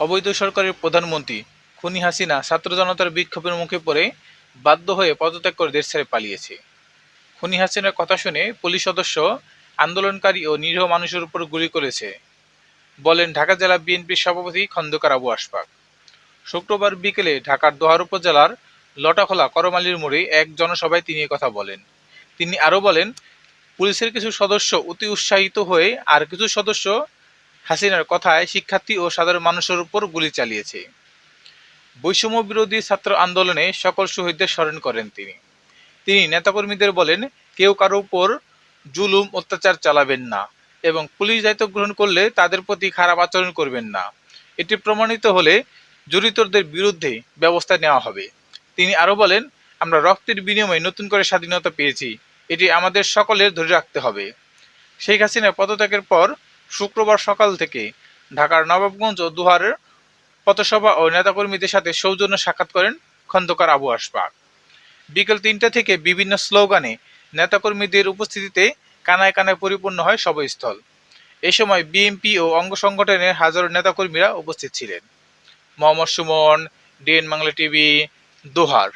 অবৈধ সরকারের প্রধানমন্ত্রী খুনি হাসিনা ছাত্র জনতার বিক্ষোভের মুখে পড়ে বাধ্য হয়ে পদত্যাগ করে দেশ ছেড়ে পালিয়েছে। খুনি হাসিনার কথা শুনে পুলিশ সদস্য আন্দোলনকারী ও নিরীহ মানুষের উপর গুলি করেছে। বলেন, ঢাকা জেলা বিএনপির সভাপতি খন্দকার আবু আশফাক। শুক্রবার বিকেলে ঢাকার দোহার উপজেলার লটাখোলা করমালির মোড়ে এক জনসভায় তিনি কথা বলেন। তিনি আরও বলেন, পুলিশের কিছু সদস্য অতি উৎসাহিত হয়ে আর কিছু সদস্য হাসিনার কথায় শিক্ষার্থী ও সাধারণ মানুষের উপর গুলি চালিয়েছে। বৈষম্য বিরোধী ছাত্র আন্দোলনে সকল শহীদদের স্মরণ করেন তিনি। তিনি নেতাকর্মীদের বলেন, কেউ কারও উপর জুলুম, অত্যাচার চালাবেন না এবং পুলিশ দায়িত্ব গ্রহণ করলে তাদের প্রতি খারাপ আচরণ করবেন না। এটি প্রমাণিত হলে জড়িতদের বিরুদ্ধে ব্যবস্থা নেওয়া হবে। তিনি আরও বলেন, আমরা রক্তের বিনিময়ে নতুন করে স্বাধীনতা পেয়েছি। এটি আমাদের সকলের ধরে রাখতে হবে। শেখ হাসিনার পদত্যাগের পর শুক্রবার সকাল থেকে ঢাকার নবাবগঞ্জ ও দুহারের পথসভা ও নেতাকর্মীদের সাথে সৌজন্য সাক্ষাৎ করেন খন্দকার আবু আশফাক। বিকেল তিনটা থেকে বিভিন্ন স্লোগানে নেতাকর্মীদের উপস্থিতিতে কানায় কানায় পরিপূর্ণ হয় সভাস্থল। এ সময় বিএনপি ও অঙ্গ সংগঠনের হাজারো নেতাকর্মীরা উপস্থিত ছিলেন। Mohammad Suman, DN Bangla TV, Dohar.